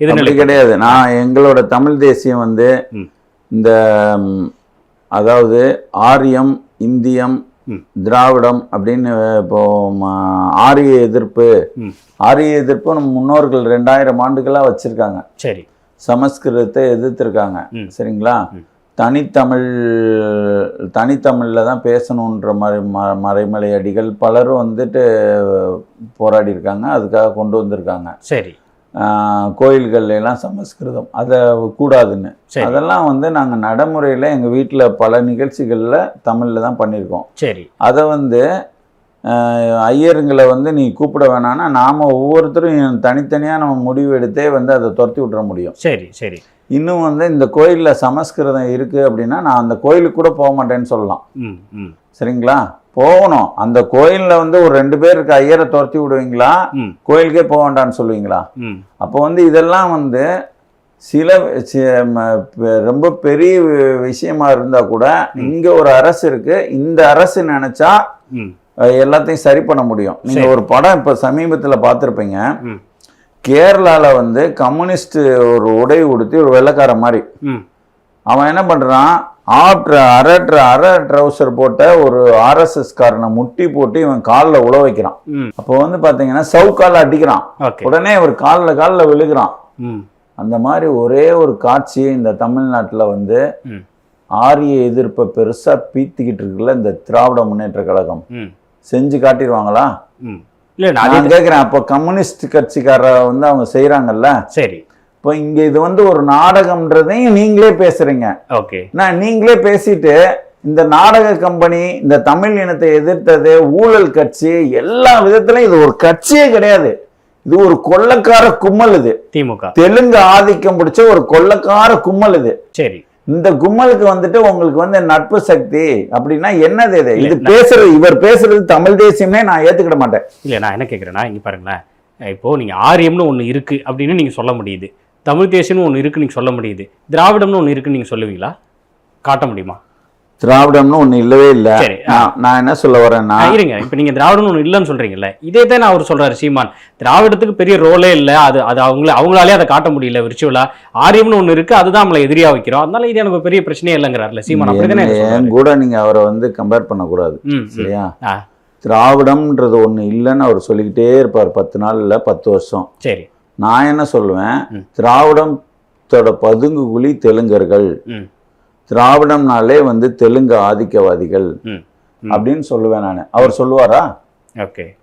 இது கிடையாது நான் எங்களோட தமிழ் தேசியம் வந்து. இந்த அதாவது ஆரியம் இந்தியம். திராவிடம் அப்படின்னு இப்போ ஆரிய எதிர்ப்பு. ஆரிய எதிர்ப்பு நம்ம முன்னோர்கள் ரெண்டாயிரம் ஆண்டுகளா வச்சிருக்காங்க சரி சமஸ்கிருதத்தை எதிர்த்திருக்காங்க. சரிங்களா. தனித்தமிழ் தனித்தமிழில் தான் பேசணுன்ற மறை ம- மறைமலை அடிகள் பலரும் வந்துட்டு போராடி இருக்காங்க அதுக்காக கொண்டு வந்திருக்காங்க சரி ஆஹ் கோயில்கள்ல எல்லாம் சமஸ்கிருதம். அதை கூடாதுன்னு. அதெல்லாம் வந்து நாங்கள் நடைமுறையில் எங்கள் வீட்டில் பல நிகழ்ச்சிகளில் தமிழில் தான் பண்ணியிருக்கோம். சரி. அதை வந்து ஐயருங்களை வந்து நீ கூப்பிட வேணாம்னா நாம் ஒவ்வொருத்தரும் தனித்தனியாக நம்ம முடிவு எடுத்தே வந்து அதை துரத்தி விட்டுற முடியும். சரி சரி. இன்னும் வந்து இந்த கோயிலில் சமஸ்கிருதம் இருக்குது அப்படின்னா நான் அந்த கோயிலுக்கு கூட போக மாட்டேன்னு சொல்லலாம். ம் ம். சரிங்களா? போகணும். அந்த கோயிலில் வந்து ஒரு ரெண்டு பேர் இருக்க ஐயரை துரத்தி விடுவீங்களா? கோயிலுக்கே போக வேண்டாம்னு சொல்லுவீங்களா? அப்போ வந்து இதெல்லாம் வந்து சில ரொம்ப பெரிய விஷயமா இருந்தா கூட இங்க ஒரு அரசு இருக்கு. இந்த அரசு நினைச்சா எல்லாத்தையும் சரி பண்ண முடியும். நீங்க. ஒரு படம் இப்ப சமீபத்துல பார்த்திருப்பீங்க. கேரளால வந்து கம்யூனிஸ்ட் ஒரு உடை உடுத்தி ஒரு வெள்ளைக்கார மாதிரி. அவன் என்ன பண்றான்? ஆற்ற அரை ட்ர- அரை ட்ரௌசர் போட்ட ஒரு ஆர்எஸ்எஸ் காரனை முட்டி போட்டு இவன் காலில் உழ வைக்கிறான். அப்போ வந்து பாத்தீங்கன்னா சவுக்கால அடிக்கிறான். உடனே ஒரு காலில் காலில் விழுகிறான். அந்த மாதிரி ஒரே ஒரு காட்சியை இந்த தமிழ்நாட்டில் வந்து ஆரிய எதிர்ப்பை பெருசாக பீத்திக்கிட்டு இருக்குல்ல இந்த திராவிட முன்னேற்ற கழகம். செஞ்சு காட்டிடுவாங்களா? இல்லை நான் கேட்குறேன் அப்போ கம்யூனிஸ்ட் கட்சிக்கார வந்து அவங்க செய்கிறாங்கல்ல சரி. இப்போ இங்கே இது வந்து ஒரு நாடகம்ன்றதையும் நீங்களே பேசுறீங்க. ஓகே. நான் நீங்களே பேசிட்டு இந்த நாடக கம்பெனி இந்த தமிழ் இனத்தை எதிர்த்தது ஊழல் கட்சி எல்லா விதத்துலையும் இது ஒரு கட்சியே கிடையாது. இது ஒரு கொள்ளக்கார கும்பல் இது. திமுக. தெலுங்கு ஆதிக்கம் பிடிச்ச ஒரு கொள்ளக்கார கும்பல் இது. சரி. இந்த கும்பலுக்கு வந்துட்டு உங்களுக்கு வந்து நட்பு சக்தி அப்படின்னா என்னது இது? இது பேசுறது இவர் பேசுறது தமிழ் தேசியமே நான் ஏத்துக்கிட மாட்டேன். இல்லை நான் என்ன கேட்குறேன்னா இங்கே பாருங்களேன். இப்போ நீங்கள் ஆரியம்னு ஒன்று இருக்குது அப்படின்னு நீங்கள் சொல்ல முடியுது. தமிழ் தேசியம்னு ஒன்று இருக்குன்னு நீங்கள் சொல்ல முடியுது. திராவிடம்னு ஒன்று இருக்குன்னு நீங்கள் சொல்லுவீங்களா? காட்ட முடியுமா? திராவிடம்னு ஒண்ணு இல்லவே இல்ல. நான் என்ன சொல்ல வரேன்னா இருங்க. இப்போ நீங்கள் திராவிடம்னு ஒன்று இல்லைன்னு சொல்கிறீங்கல்ல இதே தான் அவர் சொல்கிறாரு சீமான். திராவிடத்துக்கு பெரிய ரோலே இல்லை. அது அது அவங்கள அவங்களாலே அதை காட்ட முடியல விர்ச்சுவலா ஆரியம்னு ஒன்று இருக்குது அதுதான் நம்மளை எதிரியா வைக்கிறோம். அதனால இது எனக்கு பெரிய பிரச்சனையே இல்லைங்கிறாருல சீமான். அப்படி கூட நீங்க அவரை வந்து கம்பேர் பண்ணக்கூடாது. சரியா? திராவிடம்ன்றது ஒண்ணு இல்லைன்னு அவர் சொல்லிக்கிட்டே இருப்பார் பத்து நாள் இல்ல பத்து வருஷம். சரி. நான் என்ன சொல்லுவேன். திராவிடத்தோட பதுங்கு குழி தெலுங்கர்கள். திராவிடம்னாலே வந்து தெலுங்கு ஆதிக்கவாதிகள். அப்படின்னு சொல்லுவேன் நான். அவர் சொல்லுவாரா? ஓகே.